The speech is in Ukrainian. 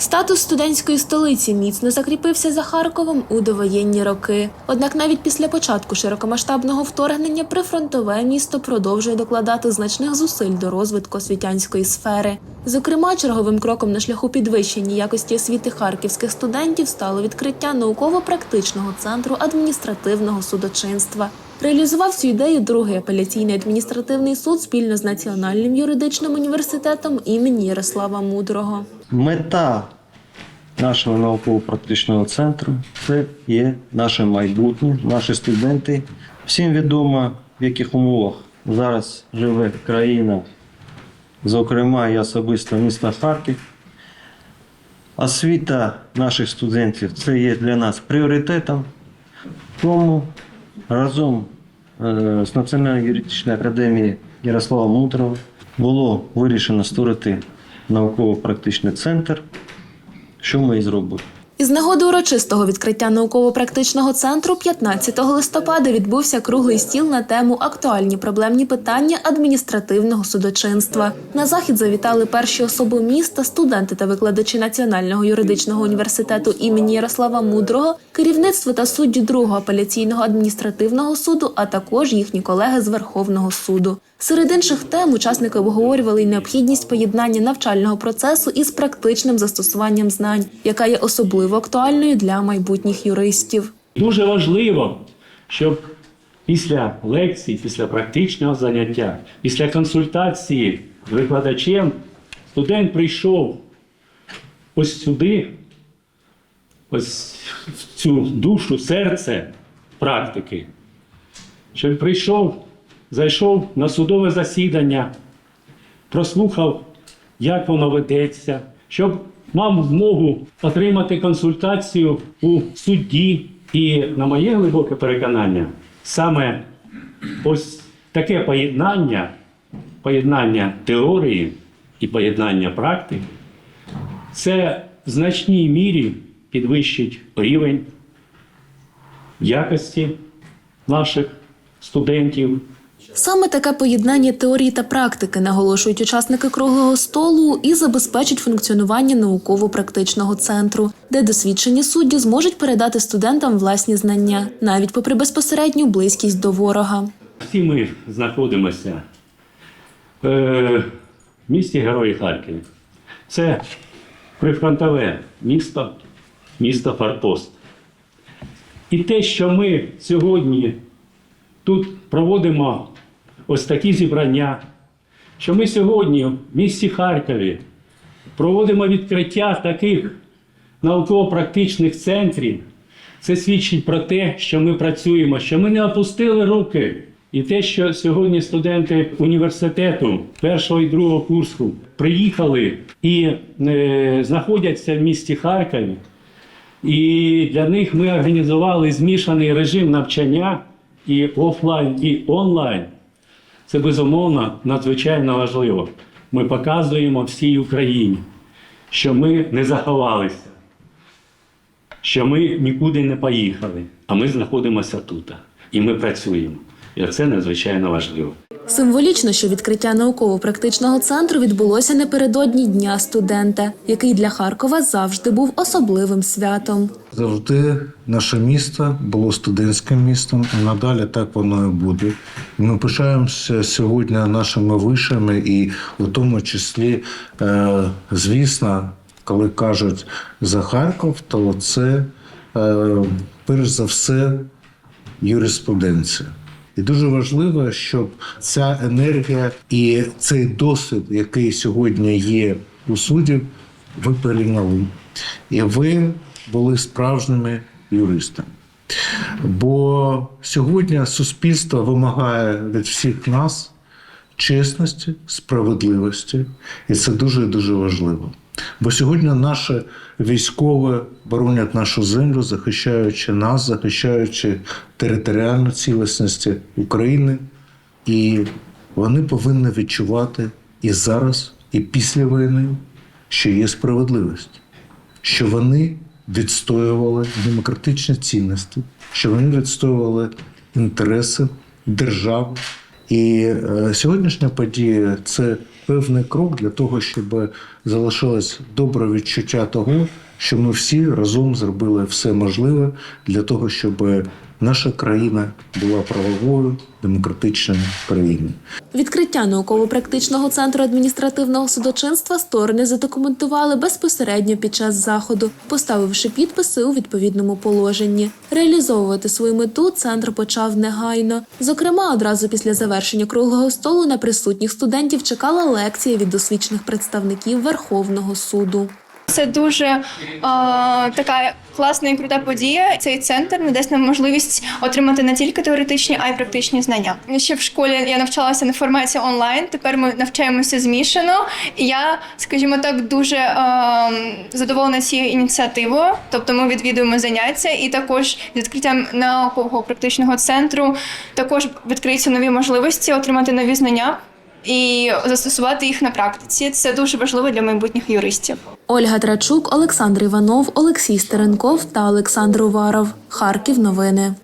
Статус студентської столиці міцно закріпився за Харковом у довоєнні роки. Однак навіть після початку широкомасштабного вторгнення прифронтове місто продовжує докладати значних зусиль до розвитку освітянської сфери. Зокрема, черговим кроком на шляху підвищення якості освіти харківських студентів стало відкриття науково-практичного центру адміністративного судочинства. Реалізував цю ідею другий апеляційний адміністративний суд спільно з Національним юридичним університетом імені Ярослава Мудрого. Мета нашого науково-практичного центру це є наше майбутнє, наші студенти. Всім відомо, в яких умовах зараз живе країна, зокрема і особисто місто Харків. Освіта наших студентів це є для нас пріоритетом. Тому разом е, з Національною юридичною академією Ярослава Мудрого було вирішено створити науково-практичний центр, що ми і зробили. Із нагоди урочистого відкриття науково-практичного центру 15 листопада відбувся круглий стіл на тему Актуальні проблемні питання адміністративного судочинства. На захід завітали перші особи міста, студенти та викладачі Національного юридичного університету імені Ярослава Мудрого, керівництво та судді другого апеляційного адміністративного суду, а також їхні колеги з Верховного суду. Серед інших тем учасники обговорювали й необхідність поєднання навчального процесу із практичним застосуванням знань, яка є особливо актуальною для майбутніх юристів. Дуже важливо, щоб після лекцій, після практичного заняття, після консультації з викладачем студент прийшов ось сюди, ось в цю душу, серце практики. Щоб прийшов, зайшов на судове засідання, прослухав, як воно ведеться, щоб мав змогу отримати консультацію у судді. І на моє глибоке переконання, саме ось таке поєднання, поєднання теорії і поєднання практики, це в значній мірі підвищить рівень якості наших студентів, Саме таке поєднання теорії та практики наголошують учасники круглого столу і забезпечить функціонування науково-практичного центру, де досвідчені судді зможуть передати студентам власні знання, навіть попри безпосередню близькість до ворога. Всі ми знаходимося е, в місті Герої Харків. Це прифронтове місто, місто Форпост. І те, що ми сьогодні тут проводимо ось такі зібрання, що ми сьогодні в місті Харкові проводимо відкриття таких науково-практичних центрів, це свідчить про те, що ми працюємо, що ми не опустили руки. І те, що сьогодні студенти університету першого і другого курсу приїхали і е, знаходяться в місті Харкові, і для них ми організували змішаний режим навчання і офлайн, і онлайн. Це безумовно надзвичайно важливо. Ми показуємо всій Україні, що ми не заховалися, що ми нікуди не поїхали, а ми знаходимося тут. І ми працюємо. І це надзвичайно важливо. Символічно, що відкриття науково-практичного центру відбулося напередодні Дня студента, який для Харкова завжди був особливим святом. Завжди наше місто було студентським містом, і надалі так воно і буде. Ми пишаємося сьогодні нашими вишами, і у тому числі, е, звісно, коли кажуть за Харків, то це е, перш за все юриспруденція. І дуже важливо, щоб ця енергія і цей досвід, який сьогодні є у суддів, ви перейняли. І ви були справжніми юристами. Бо сьогодні суспільство вимагає від всіх нас чесності, справедливості, і це дуже дуже важливо. Бо сьогодні наші військові боронять нашу землю, захищаючи нас, захищаючи територіальну цілісність України, і вони повинні відчувати і зараз, і після війни, що є справедливість, що вони відстоювали демократичні цінності, що вони відстоювали інтереси держави. І е, сьогоднішня подія це певний крок для того, щоб залишилось добре відчуття того, що ми всі разом зробили все можливе для того, щоб наша країна була правовою демократичною країною. Відкриття науково-практичного центру адміністративного судочинства сторони задокументували безпосередньо під час заходу, поставивши підписи у відповідному положенні. Реалізовувати свою мету центр почав негайно. Зокрема, одразу після завершення круглого столу на присутніх студентів чекала лекція від досвідчених представників Верховного суду. Це дуже е, така класна і крута подія. Цей центр надасть нам можливість отримати не тільки теоретичні, а й практичні знання. Ще в школі я навчалася на форматі онлайн. Тепер ми навчаємося змішано. І я, скажімо так, дуже е, задоволена цією ініціативою. Тобто, ми відвідуємо заняття, і також з відкриттям наукового практичного центру також відкриються нові можливості отримати нові знання. І застосувати їх на практиці це дуже важливо для майбутніх юристів. Ольга Трачук, Олександр Іванов, Олексій Стеренков та Олександр Уваров. Харків. Новини.